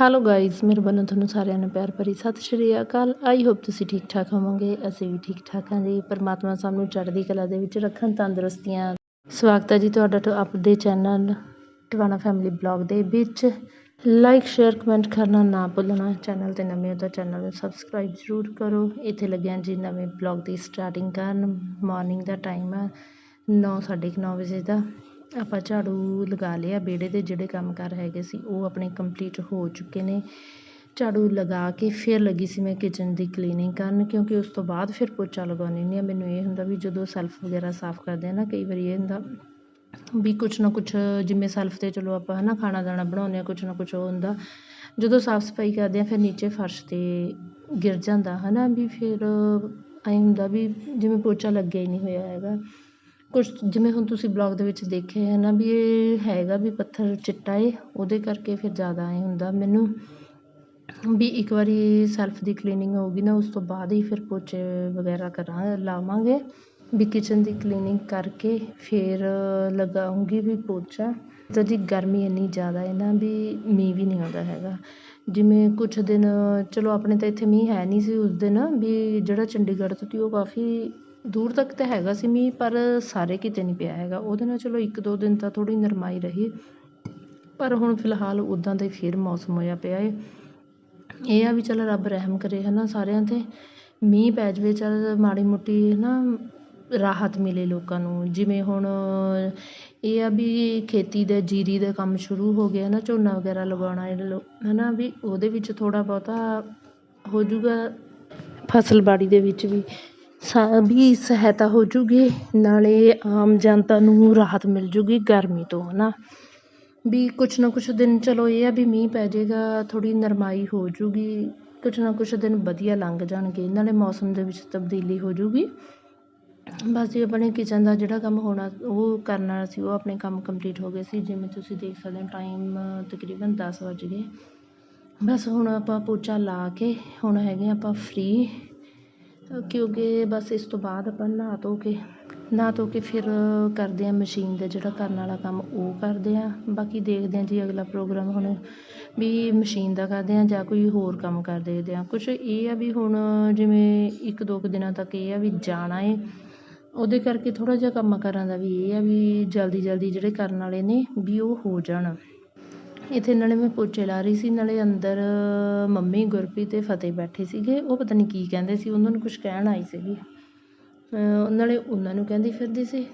Hello guys ਮੇਰੇ ਵੱਲੋਂ ਤੁਹਾਨੂੰ ਸਾਰਿਆਂ ਨੂੰ ਪਿਆਰ ਭਰੀ ਸਤਿ ਸ਼੍ਰੀ ਅਕਾਲ ਆਈ ਹੋਪ ਤੁਸੀਂ ਠੀਕ ਠਾਕ ਹੋਵੋਗੇ ਅਸੀਂ ਵੀ ਠੀਕ ਠਾਕ ਹਾਂ ਜੀ ਪਰਮਾਤਮਾ ਸਭ ਨੂੰ ਚੜ੍ਹਦੀ ਕਲਾ ਦੇ ਵਿੱਚ ਰੱਖਣ ਤੰਦਰੁਸਤੀਆਂ ਸਵਾਗਤ ਹੈ ਜੀ ਤੁਹਾਡਾ ਤੋਂ ਆਪਦੇ ਚੈਨਲ ਟਵਾਣਾ ਫੈਮਿਲੀ ਬਲੌਗ ਦੇ ਵਿੱਚ ਲਾਈਕ ਸ਼ੇਅਰ ਕਮੈਂਟ ਕਰਨਾ ਨਾ ਭੁੱਲਣਾ ਚੈਨਲ ਤੇ ਨਵੇਂ ਹੋ ਤਾਂ ਚੈਨਲ ਨੂੰ ਸਬਸਕ੍ਰਾਈਬ ਜ਼ਰੂਰ ਕਰੋ ਇੱਥੇ ਲੱਗਿਆ ਜੀ ਨਵੇਂ ਬਲੌਗ ਦੀ ਸਟਾਰਟਿੰਗ ਕਰਨ ਮਾਰਨਿੰਗ ਦਾ ਟਾਈਮ ਆ 9:30 ਵਜੇ ਦਾ ਆਪਾਂ ਝਾੜੂ ਲਗਾ ਲਿਆ, ਵਿਹੜੇ ਦੇ ਜਿਹੜੇ ਕੰਮ ਕਾਰ ਹੈਗੇ ਸੀ, ਉਹ ਆਪਣੇ ਕੰਪਲੀਟ ਹੋ ਚੁੱਕੇ ਨੇ। ਝਾੜੂ ਲਗਾ ਕੇ ਫਿਰ ਲੱਗੀ ਸੀ ਮੈਂ ਕਿਚਨ ਦੀ ਕਲੀਨਿੰਗ ਕਰਨ, ਕਿਉਂਕਿ ਉਸ ਤੋਂ ਬਾਅਦ ਫਿਰ ਪੋਚਾ ਲਗਾਉਂਦੀ ਹੁੰਦੀ ਹਾਂ ਮੈਨੂੰ ਇਹ ਹੁੰਦਾ ਵੀ ਜਦੋਂ ਸੈਲਫ ਵਗੈਰਾ ਸਾਫ਼ ਕਰਦੇ ਹਾਂ ਨਾ, ਕਈ ਵਾਰੀ ਇਹ ਹੁੰਦਾ ਵੀ ਕੁਛ ਨਾ ਕੁਛ, ਜਿਵੇਂ ਸੈਲਫ 'ਤੇ ਚਲੋ ਆਪਾਂ ਹੈ ਨਾ ਖਾਣਾ ਦਾਣਾ ਬਣਾਉਂਦੇ ਹਾਂ ਕੁਛ ਨਾ ਕੁਛ ਉਹ ਹੁੰਦਾ। ਜਦੋਂ ਸਾਫ਼ ਸਫ਼ਾਈ ਕਰਦੇ ਹਾਂ ਫਿਰ ਨੀਚੇ ਫਰਸ਼ 'ਤੇ ਗਿਰ ਜਾਂਦਾ ਹੈ ਨਾ ਵੀ ਫਿਰ ਐਂ ਹੁੰਦਾ ਵੀ ਜਿਵੇਂ ਪੋਚਾ ਲੱਗਿਆ ਹੀ ਨਹੀਂ ਹੋਇਆ ਹੈਗਾ। ਕੁਛ ਜਿਵੇਂ ਹੁਣ ਤੁਸੀਂ ਬਲੌਗ ਦੇ ਵਿੱਚ ਦੇਖਿਆ ਹੈ ਨਾ ਵੀ ਇਹ ਹੈਗਾ ਵੀ ਪੱਥਰ ਚਿੱਟਾ ਏ, ਉਹਦੇ ਕਰਕੇ ਫਿਰ ਜ਼ਿਆਦਾ ਐਂ ਹੁੰਦਾ। ਮੈਨੂੰ ਵੀ ਇੱਕ ਵਾਰੀ ਸੈਲਫ ਦੀ ਕਲੀਨਿੰਗ ਹੋਊਗੀ ਨਾ, ਉਸ ਤੋਂ ਬਾਅਦ ਹੀ ਫਿਰ ਪੋਚੇ ਵਗੈਰਾ ਕਰਾਂ, ਲਾਵਾਂਗੇ। ਵੀ ਕਿਚਨ ਦੀ ਕਲੀਨਿੰਗ ਕਰਕੇ ਫਿਰ ਲਗਾਉਂਗੀ ਵੀ ਪੋਚਾ। ਤਾਂ ਜੀ ਗਰਮੀ ਇੰਨੀ ਜ਼ਿਆਦਾ ਹੈ ਨਾ ਵੀ ਮੀਂਹ ਵੀ ਨਹੀਂ ਆਉਂਦਾ ਹੈਗਾ। ਜਿਵੇਂ ਕੁਛ ਦਿਨ, ਚਲੋ ਆਪਣੇ ਤਾਂ ਇੱਥੇ ਮੀਂਹ ਹੈ ਨਹੀਂ ਸੀ ਉਸ ਦਿਨ, ਵੀ ਜਿਹੜਾ ਚੰਡੀਗੜ੍ਹ ਤੋਂ ਸੀ ਉਹ ਕਾਫੀ ਦੂਰ ਤੱਕ ਤਾਂ ਹੈਗਾ ਸੀ ਮੀਂਹ, ਪਰ ਸਾਰੇ ਕਿਤੇ ਨਹੀਂ ਪਿਆ ਹੈਗਾ। ਉਹਦੇ ਨਾਲ ਚਲੋ ਇੱਕ ਦੋ ਦਿਨ ਤਾਂ ਥੋੜ੍ਹੀ ਨਰਮਾਈ ਰਹੀ। ਪਰ ਹੁਣ ਫਿਲਹਾਲ ਉੱਦਾਂ ਦਾ ਹੀ ਫਿਰ ਮੌਸਮ ਹੋਇਆ ਪਿਆ ਹੈ ਇਹ ਆ ਵੀ ਚੱਲ ਰੱਬ ਰਹਿਮ ਕਰੇ ਹੈ ਨਾ ਸਾਰਿਆਂ 'ਤੇ। ਮੀਂਹ ਪੈ ਜਾਵੇ, ਚੱਲ ਮਾੜੀ ਮੋਟੀ ਹੈ ਨਾ ਰਾਹਤ ਮਿਲੇ ਲੋਕਾਂ ਨੂੰ। ਜਿਵੇਂ ਹੁਣ ਇਹ ਆ ਵੀ ਖੇਤੀ ਦੇ, ਜੀਰੀ ਦਾ ਕੰਮ ਸ਼ੁਰੂ ਹੋ ਗਿਆ ਨਾ ਝੋਨਾ ਵਗੈਰਾ ਲਗਾਉਣਾ ਹੈ ਨਾ ਵੀ ਉਹਦੇ ਵਿੱਚ ਥੋੜ੍ਹਾ ਬਹੁਤਾ ਹੋ ਜਾਊਗਾ ਫਸਲਬਾੜੀ ਦੇ ਵਿੱਚ ਵੀ। ਵੀ ਸਹਾਇਤਾ ਹੋ ਜੂਗੀ, ਨਾਲੇ ਆਮ ਜਨਤਾ ਨੂੰ ਰਾਹਤ ਮਿਲ ਜੂਗੀ ਗਰਮੀ ਤੋਂ ਹੈ ਨਾ ਵੀ ਕੁਛ ਨਾ ਕੁਛ ਦਿਨ ਚਲੋ ਇਹ ਆ ਵੀ ਮੀਂਹ ਪੈ ਜਾਵੇਗਾ ਥੋੜ੍ਹੀ ਨਰਮਾਈ ਹੋ ਜੂਗੀ, ਕੁਛ ਨਾ ਕੁਛ ਦਿਨ ਵਧੀਆ ਲੰਘ ਜਾਣਗੇ, ਨਾਲੇ ਮੌਸਮ ਦੇ ਵਿੱਚ ਤਬਦੀਲੀ ਹੋ ਜੂਗੀ। ਬਸ ਜੀ ਆਪਣੇ ਕਿਚਨ ਦਾ ਜਿਹੜਾ ਕੰਮ ਹੋਣਾ, ਉਹ ਕਰਨਾ ਸੀ, ਉਹ ਆਪਣੇ ਕੰਮ ਕੰਪਲੀਟ ਹੋ ਗਏ ਸੀ, ਜਿਵੇਂ ਤੁਸੀਂ ਦੇਖ ਸਕਦੇ ਹੋ ਟਾਈਮ ਤਕਰੀਬਨ ਦਸ ਵੱਜ ਗਏ। ਬਸ ਹੁਣ ਆਪਾਂ ਪੋਚਾ ਲਾ ਕੇ, ਹੁਣ ਹੈਗੇ ਆਪਾਂ ਫ੍ਰੀ ਕਿਉਂਕਿ ਬਸ ਇਸ ਤੋਂ ਬਾਅਦ ਆਪਾਂ ਨਹਾ ਧੋ ਕੇ, ਨਹਾ ਧੋ ਕੇ ਫਿਰ ਕਰਦੇ ਹਾਂ ਮਸ਼ੀਨ ਦਾ ਜਿਹੜਾ ਕਰਨ ਵਾਲਾ ਕੰਮ ਉਹ ਕਰਦੇ ਹਾਂ। ਬਾਕੀ ਦੇਖਦੇ ਹਾਂ ਜੀ ਅਗਲਾ ਪ੍ਰੋਗਰਾਮ ਹੁਣ ਵੀ ਮਸ਼ੀਨ ਦਾ ਕਰਦੇ ਹਾਂ ਜਾਂ ਕੋਈ ਹੋਰ ਕੰਮ ਕਰ ਦੇਖਦੇ ਹਾਂ। ਕੁਛ ਇਹ ਆ ਵੀ ਹੁਣ ਜਿਵੇਂ ਇੱਕ ਦੋ ਕੁ ਦਿਨਾਂ ਤੱਕ ਇਹ ਆ ਵੀ ਜਾਣਾ ਏ, ਉਹਦੇ ਕਰਕੇ ਥੋੜ੍ਹਾ ਜਿਹਾ ਕੰਮ ਕਰਾਂ ਦਾ ਵੀ ਇਹ ਆ ਵੀ ਜਲਦੀ ਜਲਦੀ ਜਿਹੜੇ ਕਰਨ ਵਾਲੇ ਨੇ ਵੀ ਉਹ ਹੋ ਜਾਣ। ਇੱਥੇ ਨਾਲੇ ਮੈਂ ਪੋਚੇ ਲਾ ਰਹੀ ਸੀ, ਨਾਲੇ ਅੰਦਰ ਮੰਮੀ ਗੁਰਪ੍ਰੀਤ ਅਤੇ ਫਤਿਹ ਬੈਠੇ ਸੀਗੇ, ਉਹ ਪਤਾ ਨਹੀਂ ਕੀ ਕਹਿੰਦੇ ਸੀ, ਉਹਨਾਂ ਨੂੰ ਕੁਛ ਕਹਿਣ ਆਈ ਸੀਗੀ। ਨਾਲੇ ਉਹਨਾਂ ਨੂੰ ਕਹਿੰਦੀ ਫਿਰਦੀ ਸੀ,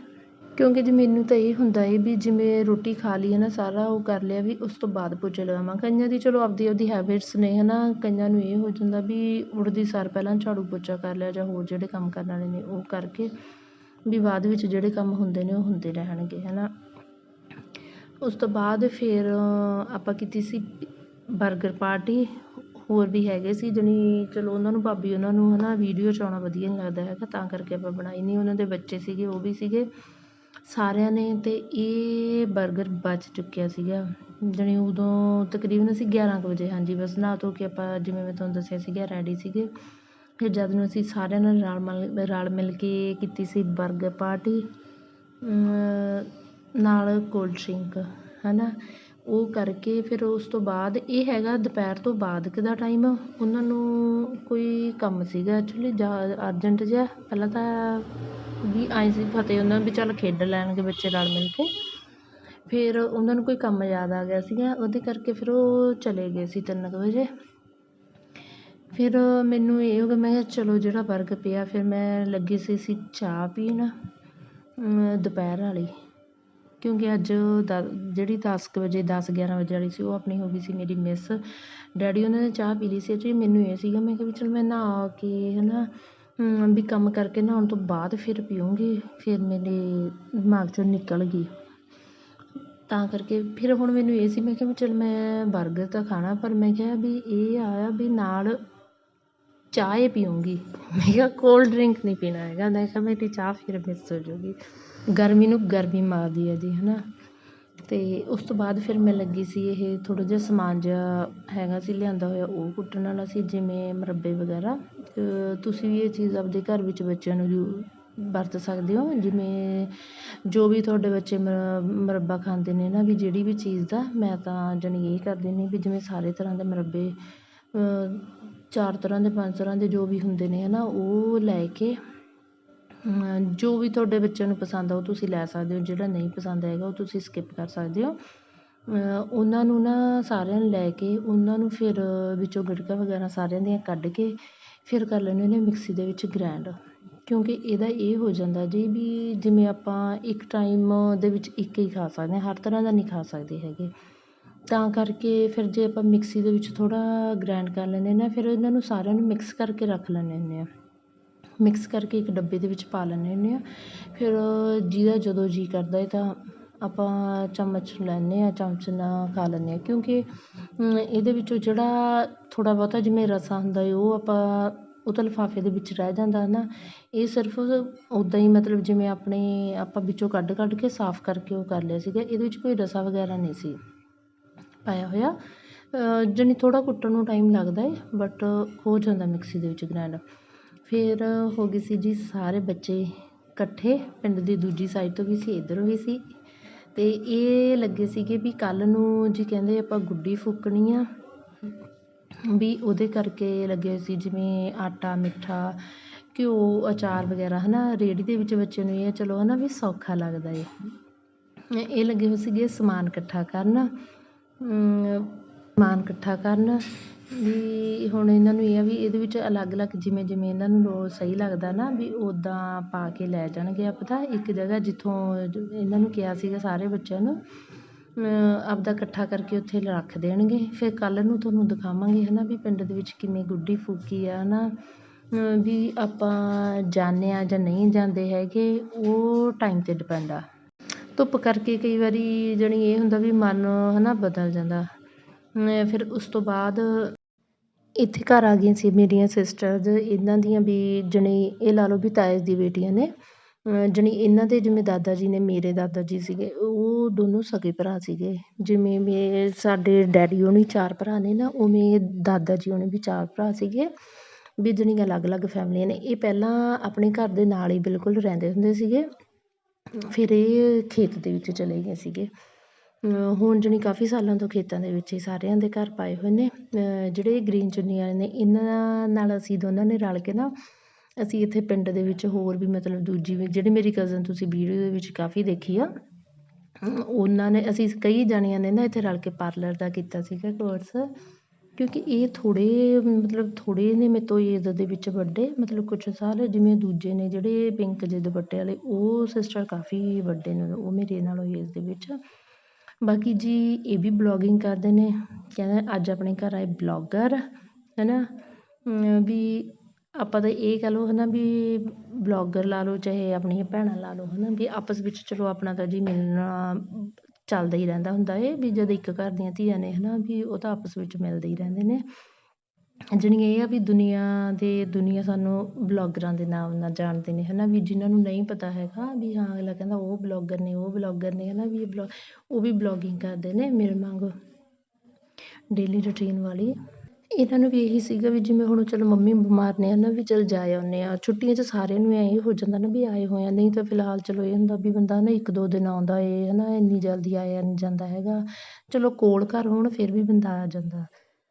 ਕਿਉਂਕਿ ਜੀ ਮੈਨੂੰ ਤਾਂ ਇਹ ਹੁੰਦਾ ਏ ਵੀ ਜਿਵੇਂ ਰੋਟੀ ਖਾ ਲਈ ਹੈ ਨਾ ਸਾਰਾ, ਉਹ ਕਰ ਲਿਆ ਵੀ ਉਸ ਤੋਂ ਬਾਅਦ ਪੋਚੇ ਲਗਾਵਾਂ ਕਈਆਂ ਦੀ ਚਲੋ ਆਪਦੀ ਆਪਦੀ ਹੈਬਿਟਸ ਨੇ ਹੈ ਨਾ ਕਈਆਂ ਨੂੰ ਇਹ ਹੋ ਜਾਂਦਾ ਵੀ ਉੱਠਦੀ ਸਾਰ ਪਹਿਲਾਂ ਝਾੜੂ ਪੋਚਾ ਕਰ ਲਿਆ ਜਾਂ ਹੋਰ ਜਿਹੜੇ ਕੰਮ ਕਰਨ ਵਾਲੇ ਨੇ ਉਹ ਕਰਕੇ, ਵੀ ਬਾਅਦ ਵਿੱਚ ਜਿਹੜੇ ਕੰਮ ਹੁੰਦੇ ਨੇ ਉਹ ਹੁੰਦੇ ਰਹਿਣਗੇ ਹੈ ਨਾ ਉਸ ਤੋਂ ਬਾਅਦ ਫਿਰ ਆਪਾਂ ਕੀਤੀ ਸੀ ਬਰਗਰ ਪਾਰਟੀ। ਹੋਰ ਵੀ ਹੈਗੇ ਸੀ ਜਾਣੀ, ਚਲੋ ਉਹਨਾਂ ਨੂੰ ਭਾਬੀ ਉਹਨਾਂ ਨੂੰ ਹੈ ਨਾ ਵੀਡੀਓ 'ਚ ਆਉਣਾ ਵਧੀਆ ਨਹੀਂ ਲੱਗਦਾ ਹੈਗਾ, ਤਾਂ ਕਰਕੇ ਆਪਾਂ ਬਣਾਈ ਨਹੀਂ। ਉਹਨਾਂ ਦੇ ਬੱਚੇ ਸੀਗੇ, ਉਹ ਵੀ ਸੀਗੇ। ਸਾਰਿਆਂ ਨੇ ਅਤੇ ਇਹ ਬਰਗਰ ਬਚ ਚੁੱਕਿਆ ਸੀਗਾ। ਜਾਣੀ ਉਦੋਂ ਤਕਰੀਬਨ ਅਸੀਂ ਗਿਆਰਾਂ ਕੁ ਵਜੇ, ਹਾਂਜੀ, ਬਸ ਨਹਾ ਧੋ ਕੇ ਆਪਾਂ ਜਿਵੇਂ ਮੈਂ ਤੁਹਾਨੂੰ ਦੱਸਿਆ ਸੀਗਾ ਰੈਡੀ ਸੀਗੇ। ਫਿਰ ਜਦ ਨੂੰ ਅਸੀਂ ਸਾਰਿਆਂ ਨੇ ਰਲ ਮਿਲ ਰਲ ਮਿਲ ਕੇ ਕੀਤੀ ਸੀ ਬਰਗਰ ਪਾਰਟੀ ਨਾਲ ਕੋਲਡ ਡਰਿੰਕ ਹੈ ਨਾ ਉਹ ਕਰਕੇ ਫਿਰ ਉਸ ਤੋਂ ਬਾਅਦ ਇਹ ਹੈਗਾ ਦੁਪਹਿਰ ਤੋਂ ਬਾਅਦ ਦਾ ਟਾਈਮ ਉਹਨਾਂ ਨੂੰ ਕੋਈ ਕੰਮ ਸੀਗਾ ਐਕਚੁਲੀ ਜਾ ਅਰਜੈਂਟ ਜਿਹਾ? ਪਹਿਲਾਂ ਤਾਂ ਵੀ ਆਏ ਸੀ ਫਤਿਹ ਉਹਨਾਂ ਵੀ ਚੱਲ ਖੇਡ ਲੈਣਗੇ ਬੱਚੇ ਰਲ ਮਿਲ ਕੇ। ਫਿਰ ਉਹਨਾਂ ਨੂੰ ਕੋਈ ਕੰਮ ਯਾਦ ਆ ਗਿਆ ਸੀਗਾ, ਉਹਦੇ ਕਰਕੇ ਫਿਰ ਉਹ ਚਲੇ ਗਏ ਸੀ ਤਿੰਨ ਕੁ ਵਜੇ। ਫਿਰ ਮੈਨੂੰ ਇਹ ਹੋ ਗਿਆ, ਮੈਂ ਕਿਹਾ ਚਲੋ ਜਿਹੜਾ ਬਰਗ ਪਿਆ, ਫਿਰ ਮੈਂ ਲੱਗੀ ਸੀ ਸੀ ਚਾਹ ਪੀਣ ਦੁਪਹਿਰ ਵਾਲੀ। ਕਿਉਂਕਿ ਅੱਜ ਦ ਜਿਹੜੀ ਦਸ ਕੁ ਵਜੇ, ਦਸ ਗਿਆਰਾਂ ਵਜੇ ਵਾਲੀ ਸੀ, ਉਹ ਆਪਣੀ ਹੋ ਗਈ ਸੀ ਮੇਰੀ ਮਿਸ ਡੈਡੀ ਉਹਨਾਂ ਨੇ ਚਾਹ ਪੀ ਲਈ ਸੀ ਜੀ ਮੈਨੂੰ ਇਹ ਸੀਗਾ, ਮੈਂ ਕਿਹਾ ਵੀ ਚਲ ਮੈਂ ਨਹਾ ਕੇ ਹੈ ਨਾ ਵੀ ਕੰਮ ਕਰਕੇ ਨਹਾਉਣ ਤੋਂ ਬਾਅਦ ਫਿਰ ਪੀਊਂਗੀ, ਫਿਰ ਮੇਰੇ ਦਿਮਾਗ 'ਚੋਂ ਨਿਕਲ ਗਈ। ਤਾਂ ਕਰਕੇ ਫਿਰ ਹੁਣ ਮੈਨੂੰ ਇਹ ਸੀ, ਮੈਂ ਕਿਹਾ ਵੀ ਚਲ ਮੈਂ ਬਰਗਰ ਤਾਂ ਖਾਣਾ, ਪਰ ਮੈਂ ਕਿਹਾ ਵੀ ਇਹ ਆਇਆ ਵੀ ਨਾਲ ਚਾਹ ਪੀਊਂਗੀ। ਮੈਂ ਕਿਹਾ ਕੋਲਡ ਡਰਿੰਕ ਨਹੀਂ ਪੀਣਾ ਹੈਗਾ, ਮੈਂ ਕਿਹਾ ਮੇਰੀ ਚਾਹ ਫਿਰ ਮਿਸ ਹੋ ਜਾਊਗੀ। ਗਰਮੀ ਨੂੰ ਗਰਮੀ ਮਾਰਦੀ ਹੈ ਜੀ ਹੈ ਨਾ ਅਤੇ ਉਸ ਤੋਂ ਬਾਅਦ ਫਿਰ ਮੈਂ ਲੱਗੀ ਸੀ ਇਹ ਥੋੜ੍ਹਾ ਜਿਹਾ ਸਮਾਨ ਜਿਹਾ ਹੈਗਾ ਸੀ ਲਿਆਂਦਾ ਹੋਇਆ, ਉਹ ਕੁੱਟਣ ਵਾਲਾ ਸੀ, ਜਿਵੇਂ ਮੁਰੱਬੇ ਵਗੈਰਾ। ਤੁਸੀਂ ਵੀ ਇਹ ਚੀਜ਼ ਆਪਦੇ ਘਰ ਵਿੱਚ ਬੱਚਿਆਂ ਨੂੰ ਵਰਤ ਸਕਦੇ ਹੋ। ਜਿਵੇਂ ਜੋ ਵੀ ਤੁਹਾਡੇ ਬੱਚੇ ਮ ਮੁਰੱਬਾ ਖਾਂਦੇ ਨੇ ਨਾ, ਵੀ ਜਿਹੜੀ ਵੀ ਚੀਜ਼ ਦਾ, ਮੈਂ ਤਾਂ ਜਾਣੀ ਇਹ ਕਰ ਦਿੰਦੀ ਵੀ ਜਿਵੇਂ ਸਾਰੇ ਤਰ੍ਹਾਂ ਦੇ ਮੁਰੱਬੇ ਚਾਰ ਤਰ੍ਹਾਂ ਦੇ, ਪੰਜ ਤਰ੍ਹਾਂ ਦੇ ਜੋ ਵੀ ਹੁੰਦੇ ਨੇ ਹੈ ਨਾ ਉਹ ਲੈ ਕੇ ਜੋ ਵੀ ਤੁਹਾਡੇ ਬੱਚਿਆਂ ਨੂੰ ਪਸੰਦ ਆ, ਉਹ ਤੁਸੀਂ ਲੈ ਸਕਦੇ ਹੋ। ਜਿਹੜਾ ਨਹੀਂ ਪਸੰਦ ਹੈਗਾ, ਉਹ ਤੁਸੀਂ ਸਕਿੱਪ ਕਰ ਸਕਦੇ ਹੋ। ਉਹਨਾਂ ਨੂੰ ਨਾ ਸਾਰਿਆਂ ਨੂੰ ਲੈ ਕੇ, ਉਹਨਾਂ ਨੂੰ ਫਿਰ ਵਿੱਚੋਂ ਗਟਕਾ ਵਗੈਰਾ ਸਾਰਿਆਂ ਦੀਆਂ ਕੱਢ ਕੇ ਫਿਰ ਕਰ ਲੈਂਦੇ ਨੇ ਮਿਕਸੀ ਦੇ ਵਿੱਚ ਗ੍ਰੈਂਡ ਕਿਉਂਕਿ ਇਹਦਾ ਇਹ ਹੋ ਜਾਂਦਾ ਜੀ ਵੀ ਜਿਵੇਂ ਆਪਾਂ ਇੱਕ ਟਾਈਮ ਦੇ ਵਿੱਚ ਇੱਕ ਹੀ ਖਾ ਸਕਦੇ ਹਾਂ, ਹਰ ਤਰ੍ਹਾਂ ਦਾ ਨਹੀਂ ਖਾ ਸਕਦੇ ਹੈਗੇ। ਤਾਂ ਕਰਕੇ ਫਿਰ ਜੇ ਆਪਾਂ ਮਿਕਸੀ ਦੇ ਵਿੱਚ ਥੋੜ੍ਹਾ ਗ੍ਰੈਂਡ ਕਰ ਲੈਂਦੇ ਨਾ, ਫਿਰ ਇਹਨਾਂ ਨੂੰ ਸਾਰਿਆਂ ਨੂੰ ਮਿਕਸ ਕਰਕੇ ਰੱਖ ਲੈਂਦੇ ਹੁੰਦੇ ਹਾਂ ਮਿਕਸ ਕਰਕੇ ਇੱਕ ਡੱਬੇ ਦੇ ਵਿੱਚ ਪਾ ਲੈਂਦੇ ਹੁੰਦੇ ਹਾਂ। ਫਿਰ ਜਿਹਦਾ ਜਦੋਂ ਜੀਅ ਕਰਦਾ ਹੈ ਤਾਂ ਆਪਾਂ ਚਮਚ ਲੈਂਦੇ ਹਾਂ, ਚਮਚ ਨਾਲ ਖਾ ਲੈਂਦੇ ਹਾਂ। ਕਿਉਂਕਿ ਇਹਦੇ ਵਿੱਚੋਂ ਜਿਹੜਾ ਥੋੜ੍ਹਾ ਬਹੁਤਾ ਜਿਵੇਂ ਰਸਾ ਹੁੰਦਾ ਹੈ, ਉਹ ਆਪਾਂ ਉਹ ਤਾਂ ਲਿਫਾਫੇ ਦੇ ਵਿੱਚ ਰਹਿ ਜਾਂਦਾ ਹੈ ਨਾ ਇਹ ਸਿਰਫ ਉੱਦਾਂ ਹੀ ਮਤਲਬ ਜਿਵੇਂ ਆਪਣੇ ਆਪਾਂ ਵਿੱਚੋਂ ਕੱਢ ਕੱਢ ਕੇ ਸਾਫ਼ ਕਰਕੇ ਉਹ ਕਰ ਲਿਆ ਸੀਗਾ। ਇਹਦੇ ਵਿੱਚ ਕੋਈ ਰਸਾ ਵਗੈਰਾ ਨਹੀਂ ਸੀ ਪਾਇਆ ਹੋਇਆ। ਜਾਣੀ ਥੋੜ੍ਹਾ ਕੁੱਟਣ ਨੂੰ ਟਾਈਮ ਲੱਗਦਾ ਹੈ ਬਟ ਹੋ ਜਾਂਦਾ ਮਿਕਸੀ ਦੇ ਵਿੱਚ ਗ੍ਰੈਂਡ ਫਿਰ ਹੋ ਗਈ ਸੀ ਜੀ ਸਾਰੇ ਬੱਚੇ ਇਕੱਠੇ, ਪਿੰਡ ਦੀ ਦੂਜੀ ਸਾਈਡ ਤੋਂ ਵੀ ਸੀ, ਇੱਧਰੋਂ ਵੀ ਸੀ। ਅਤੇ ਇਹ ਲੱਗੇ ਸੀਗੇ ਵੀ ਕੱਲ੍ਹ ਨੂੰ ਜੀ ਕਹਿੰਦੇ ਆਪਾਂ ਗੁੱਡੀ ਫੂਕਣੀ ਆ। ਵੀ ਉਹਦੇ ਕਰਕੇ ਲੱਗੇ ਹੋਏ ਸੀ ਜਿਵੇਂ ਆਟਾ, ਮਿੱਠਾ, ਘਿਓ, ਅਚਾਰ ਵਗੈਰਾ ਹੈ ਨਾ ਰੇਹੜੀ ਦੇ ਵਿੱਚ ਬੱਚੇ ਨੂੰ ਇਹ ਚਲੋ ਹੈ ਨਾ ਵੀ ਸੌਖਾ ਲੱਗਦਾ ਏ। ਇਹ ਲੱਗੇ ਹੋਏ ਸੀਗੇ ਸਮਾਨ ਇਕੱਠਾ ਕਰਨ। ਸਮਾਨ ਇਕੱਠਾ ਕਰਨ। ਵੀ ਹੁਣ ਇਹਨਾਂ ਨੂੰ ਇਹ ਆ ਵੀ ਇਹਦੇ ਵਿੱਚ ਅਲੱਗ ਅਲੱਗ ਜਿਵੇਂ ਜਿਵੇਂ ਇਹਨਾਂ ਨੂੰ ਲੋ ਸਹੀ ਲੱਗਦਾ ਨਾ ਵੀ ਉੱਦਾਂ ਪਾ ਕੇ ਲੈ ਜਾਣਗੇ ਆਪਦਾ ਇੱਕ ਜਗ੍ਹਾ ਜਿੱਥੋਂ ਇਹਨਾਂ ਨੂੰ ਕਿਹਾ ਸੀਗਾ ਸਾਰੇ ਬੱਚਿਆਂ ਨੂੰ ਆਪਦਾ ਇਕੱਠਾ ਕਰਕੇ ਉੱਥੇ ਰੱਖ ਦੇਣਗੇ, ਫਿਰ ਕੱਲ੍ਹ ਨੂੰ ਤੁਹਾਨੂੰ ਦਿਖਾਵਾਂਗੇ ਹੈ ਨਾ ਵੀ ਪਿੰਡ ਦੇ ਵਿੱਚ ਕਿਵੇਂ ਗੁੱਡੀ ਫੂਕੀ ਆ ਹੈ ਨਾ ਵੀ ਆਪਾਂ ਜਾਂਦੇ ਹਾਂ ਜਾਂ ਨਹੀਂ ਜਾਂਦੇ ਹੈਗੇ, ਉਹ ਟਾਈਮ 'ਤੇ ਡਿਪੈਂਡ ਆ। ਧੁੱਪ ਕਰਕੇ ਕਈ ਵਾਰੀ ਜਾਣੀ ਇਹ ਹੁੰਦਾ ਵੀ ਮਨ ਹੈ ਨਾ ਬਦਲ ਜਾਂਦਾ। ਫਿਰ ਉਸ ਤੋਂ ਬਾਅਦ ਇੱਥੇ ਘਰ ਆ ਗਈਆਂ ਸੀ ਮੇਰੀਆਂ ਸਿਸਟਰਜ਼ ਇਹਨਾਂ ਦੀਆਂ ਵੀ ਜਣੀ ਇਹ ਲਾ ਲਓ ਵੀ ਤਾਏ ਦੀ ਬੇਟੀਆਂ ਨੇ ਜਾਣੀ ਇਹਨਾਂ ਦੇ ਜਿਵੇਂ ਦਾਦਾ ਜੀ ਨੇ ਮੇਰੇ ਦਾਦਾ ਜੀ ਸੀਗੇ, ਉਹ ਦੋਨੋਂ ਸਗੇ ਭਰਾ ਸੀਗੇ, ਜਿਵੇਂ ਮੇ ਸਾਡੇ ਡੈਡੀ ਹੋਣੀ ਚਾਰ ਭਰਾ ਨੇ ਨਾ, ਉਵੇਂ ਦਾਦਾ ਜੀ ਹੋਣੀ ਵੀ ਚਾਰ ਭਰਾ ਸੀਗੇ, ਵੀ ਜਣੀ ਅਲੱਗ-ਅਲੱਗ ਫੈਮਲੀਆਂ ਨੇ, ਇਹ ਪਹਿਲਾਂ ਆਪਣੇ ਘਰ ਦੇ ਨਾਲ ਹੀ ਬਿਲਕੁਲ ਰਹਿੰਦੇ ਹੁੰਦੇ ਸੀਗੇ, ਫਿਰ ਇਹ ਖੇਤ ਦੇ ਵਿੱਚ ਚਲੇ ਗਏ ਸੀਗੇ। ਹੁਣ ਜਾਣੀ ਕਾਫੀ ਸਾਲਾਂ ਤੋਂ ਖੇਤਾਂ ਦੇ ਵਿੱਚ ਹੀ ਸਾਰਿਆਂ ਦੇ ਘਰ ਪਾਏ ਹੋਏ ਨੇ। ਜਿਹੜੇ ਗ੍ਰੀਨ ਚੁੰਨੀ ਵਾਲੇ ਨੇ, ਇਹਨਾਂ ਨਾਲ ਅਸੀਂ ਦੋਨਾਂ ਨੇ ਰਲ ਕੇ ਨਾ ਅਸੀਂ ਇੱਥੇ ਪਿੰਡ ਦੇ ਵਿੱਚ ਹੋਰ ਵੀ ਮਤਲਬ ਦੂਜੀ ਵੀ, ਜਿਹੜੀ ਮੇਰੀ ਕਜ਼ਨ ਤੁਸੀਂ ਵੀਡੀਓ ਦੇ ਵਿੱਚ ਕਾਫੀ ਦੇਖੀ ਆ, ਉਹਨਾਂ ਨੇ, ਅਸੀਂ ਕਈ ਜਾਣਿਆਂ ਨੇ ਨਾ ਇੱਥੇ ਰਲ ਕੇ ਪਾਰਲਰ ਦਾ ਕੀਤਾ ਸੀਗਾ ਕੋਰਸ ਕਿਉਂਕਿ ਇਹ ਥੋੜ੍ਹੇ, ਮਤਲਬ ਥੋੜ੍ਹੇ ਨੇ ਮੇਰੇ ਤੋਂ ਏਜ ਦੇ ਵਿੱਚ ਵੱਡੇ, ਮਤਲਬ ਕੁਛ ਸਾਲ ਜਿਵੇਂ ਦੂਜੇ ਨੇ ਜਿਹੜੇ ਪਿੰਕ ਜਿਹੇ ਦੁਪੱਟੇ ਵਾਲੇ, ਉਹ ਸਿਸਟਰ ਕਾਫੀ ਵੱਡੇ ਨੇ, ਉਹ ਮੇਰੇ ਨਾਲੋਂ ਏਜ ਦੇ ਵਿੱਚ। ਬਾਕੀ ਜੀ ਇਹ ਵੀ ਬਲੋਗਿੰਗ ਕਰਦੇ ਨੇ, ਕਹਿੰਦੇ ਅੱਜ ਆਪਣੇ ਘਰ ਆਏ ਬਲੋਗਰ ਹੈ ਨਾ ਵੀ ਆਪਾਂ ਤਾਂ ਇਹ ਕਹਿ ਲਓ ਹੈ ਨਾ ਵੀ ਬਲੋਗਰ ਲਾ ਲਓ, ਚਾਹੇ ਆਪਣੀਆਂ ਭੈਣਾਂ ਲਾ ਲਓ ਹੈ ਨਾ ਵੀ ਆਪਸ ਵਿੱਚ ਚਲੋ ਆਪਣਾ ਤਾਂ ਜੀ ਮਿਲਣਾ ਚੱਲਦਾ ਹੀ ਰਹਿੰਦਾ ਹੁੰਦਾ ਏ ਵੀ ਜਦ ਇੱਕ ਘਰ ਦੀਆਂ ਧੀਆਂ ਨੇ ਹੈ ਨਾ ਵੀ ਉਹ ਤਾਂ ਆਪਸ ਵਿੱਚ ਮਿਲਦੇ ਹੀ ਰਹਿੰਦੇ ਨੇ। ਜਾਣੀ ਇਹ ਆ ਵੀ ਦੁਨੀਆ ਦੇ ਦੁਨੀਆ ਸਾਨੂੰ ਬਲੋਗਰਾਂ ਦੇ ਨਾਮ ਨਾਲ ਜਾਣਦੇ ਨੇ ਹੈ ਨਾ ਵੀ ਜਿਹਨਾਂ ਨੂੰ ਨਹੀਂ ਪਤਾ ਹੈਗਾ ਵੀ ਹਾਂ ਅਗਲਾ ਕਹਿੰਦਾ ਉਹ ਬਲੋਗਰ ਨੇ, ਉਹ ਬਲੋਗਰ ਨੇ ਹੈ ਨਾ ਵੀ ਇਹ ਬਲੋ ਉਹ ਵੀ ਬਲੋਗਿੰਗ ਕਰਦੇ ਨੇ ਮੇਰੇ ਵਾਂਗ ਡੇਲੀ ਰੂਟੀਨ ਵਾਲੀ। ਇਹਨਾਂ ਨੂੰ ਵੀ ਇਹੀ ਸੀਗਾ ਵੀ ਜਿਵੇਂ ਹੁਣ ਚਲੋ ਮੰਮੀ ਬਿਮਾਰ ਨੇ ਹੈ ਨਾ ਵੀ ਚਲ ਜਾ ਆਉਂਦੇ ਆ ਛੁੱਟੀਆਂ 'ਚ ਸਾਰਿਆਂ ਨੂੰ ਇਹ ਹੋ ਜਾਂਦਾ ਨਾ ਵੀ ਆਏ ਹੋਏ ਆ, ਨਹੀਂ ਤਾਂ ਫਿਲਹਾਲ ਚਲੋ ਇਹ ਹੁੰਦਾ ਵੀ ਬੰਦਾ ਨਾ ਇੱਕ ਦੋ ਦਿਨ ਆਉਂਦਾ ਏ ਹੈ ਨਾ ਇੰਨੀ ਜਲਦੀ ਆਇਆ ਨਹੀਂ ਜਾਂਦਾ ਹੈਗਾ। ਚਲੋ ਕੋਲ ਘਰ ਹੋਣ ਫਿਰ ਵੀ ਬੰਦਾ ਆ ਜਾਂਦਾ।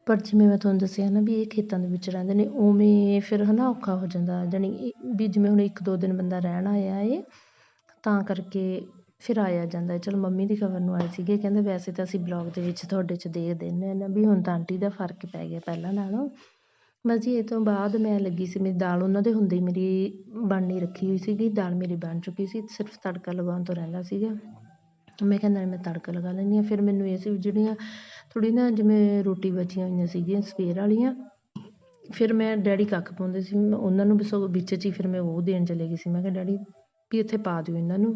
ਪਰ ਜਿਵੇਂ ਮੈਂ ਤੁਹਾਨੂੰ ਦੱਸਿਆ ਨਾ ਵੀ ਇਹ ਖੇਤਾਂ ਦੇ ਵਿੱਚ ਰਹਿੰਦੇ ਨੇ, ਉਵੇਂ ਫਿਰ ਹੈ ਨਾ ਔਖਾ ਹੋ ਜਾਂਦਾ। ਜਾਣੀ ਵੀ ਜਿਵੇਂ ਹੁਣ ਇੱਕ ਦੋ ਦਿਨ ਬੰਦਾ ਰਹਿਣ ਆਇਆ ਏ, ਤਾਂ ਕਰਕੇ ਫਿਰ ਆਇਆ ਜਾਂਦਾ ਚਲੋ ਮੰਮੀ ਦੀ ਖਬਰ ਨੂੰ ਆਏ ਸੀਗੇ, ਕਹਿੰਦੇ ਵੈਸੇ ਤਾਂ ਅਸੀਂ ਬਲੌਗ ਦੇ ਵਿੱਚ ਤੁਹਾਡੇ 'ਚ ਦੇਖ ਦਿੰਦੇ ਹਾਂ ਨਾ ਵੀ ਹੁਣ ਤਾਂ ਆਂਟੀ ਦਾ ਫ਼ਰਕ ਪੈ ਗਿਆ ਪਹਿਲਾਂ ਨਾਲੋਂ। ਬਸ ਜੀ, ਇਹ ਤੋਂ ਬਾਅਦ ਮੈਂ ਲੱਗੀ ਸੀ, ਮੇਰੀ ਦਾਲ ਉਹਨਾਂ ਦੇ ਹੁੰਦੇ ਹੀ ਮੇਰੀ ਬਣਨੀ ਰੱਖੀ ਹੋਈ ਸੀਗੀ, ਦਾਲ ਮੇਰੀ ਬਣ ਚੁੱਕੀ ਸੀ, ਸਿਰਫ ਤੜਕਾ ਲਗਾਉਣ ਤੋਂ ਰਹਿੰਦਾ ਸੀਗਾ। ਮੈਂ ਕਿਹਾ, ਨਾਲ ਮੈਂ ਤੜਕਾ ਲਗਾ ਲੈਂਦੀ ਹਾਂ। ਫਿਰ ਮੈਨੂੰ ਇਹ ਸੀ ਜਿਹੜੀਆਂ ਥੋੜ੍ਹੀ ਨਾ ਜਿਵੇਂ ਰੋਟੀ ਬਚੀਆਂ ਹੋਈਆਂ ਸੀਗੀਆਂ ਸਵੇਰ ਵਾਲੀਆਂ, ਫਿਰ ਮੈਂ ਡੈਡੀ ਕੱਖ ਪਾਉਂਦੇ ਸੀ। ਉਹਨਾਂ ਨੂੰ ਵੀ ਸਗੋਂ ਵਿੱਚ 'ਚ ਹੀ ਫਿਰ ਮੈਂ ਉਹ ਦੇਣ ਚਲੇ ਗਈ ਸੀ। ਮੈਂ ਕਿਹਾ, ਡੈਡੀ, ਵੀ ਇੱਥੇ ਪਾ ਦਿਓ ਇਹਨਾਂ ਨੂੰ।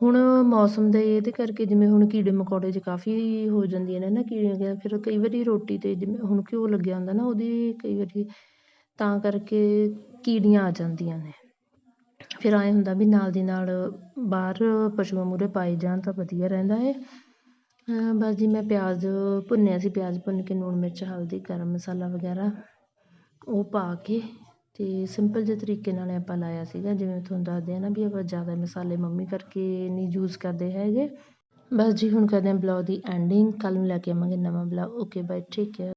ਹੁਣ ਮੌਸਮ ਦੇ ਇਹਦੇ ਕਰਕੇ ਜਿਵੇਂ ਹੁਣ ਕੀੜੇ ਮਕੌੜੇ 'ਚ ਕਾਫੀ ਹੋ ਜਾਂਦੀਆਂ ਨੇ ਨਾ ਕੀੜੀਆਂ ਫਿਰ ਕਈ ਵਾਰੀ ਰੋਟੀ 'ਤੇ ਜਿਵੇਂ ਹੁਣ ਘਿਓ ਲੱਗਿਆ ਹੁੰਦਾ ਨਾ, ਉਹਦੀ ਕਈ ਵਾਰੀ ਤਾਂ ਕਰਕੇ ਕੀੜੀਆਂ ਆ ਜਾਂਦੀਆਂ ਨੇ। ਫਿਰ ਐਂ ਹੁੰਦਾ ਵੀ ਨਾਲ ਦੀ ਨਾਲ ਬਾਹਰ ਪਸ਼ੂਆਂ ਮੂਹਰੇ ਪਾਏ ਜਾਣ ਤਾਂ ਵਧੀਆ ਰਹਿੰਦਾ ਹੈ ਬਸ ਜੀ ਮੈਂ ਪਿਆਜ਼ ਭੁੰਨਿਆ ਸੀ, ਪਿਆਜ਼ ਭੁੰਨ ਕੇ ਲੂਣ ਮਿਰਚ, ਹਲਦੀ, ਗਰਮ ਮਸਾਲਾ ਵਗੈਰਾ ਉਹ ਪਾ ਕੇ ਅਤੇ ਸਿੰਪਲ ਜਿਹੇ ਤਰੀਕੇ ਨਾਲ ਆਪਾਂ ਲਾਇਆ ਸੀਗਾ। ਜਿਵੇਂ ਤੁਹਾਨੂੰ ਦੱਸਦੇ ਹਾਂ ਨਾ ਵੀ ਆਪਾਂ ਜ਼ਿਆਦਾ ਮਸਾਲੇ ਮੰਮੀ ਕਰਕੇ ਨਹੀਂ ਯੂਜ਼ ਕਰਦੇ ਹੈਗੇ। ਬਸ ਜੀ ਹੁਣ ਕਰਦੇ ਹਾਂ ਬਲੌਗ ਦੀ ਐਂਡਿੰਗ ਕੱਲ੍ਹ ਨੂੰ ਲੈ ਕੇ ਆਵਾਂਗੇ ਨਵਾਂ ਬਲੌਗ। ਓਕੇ ਬਾਏ ਠੀਕ ਹੈ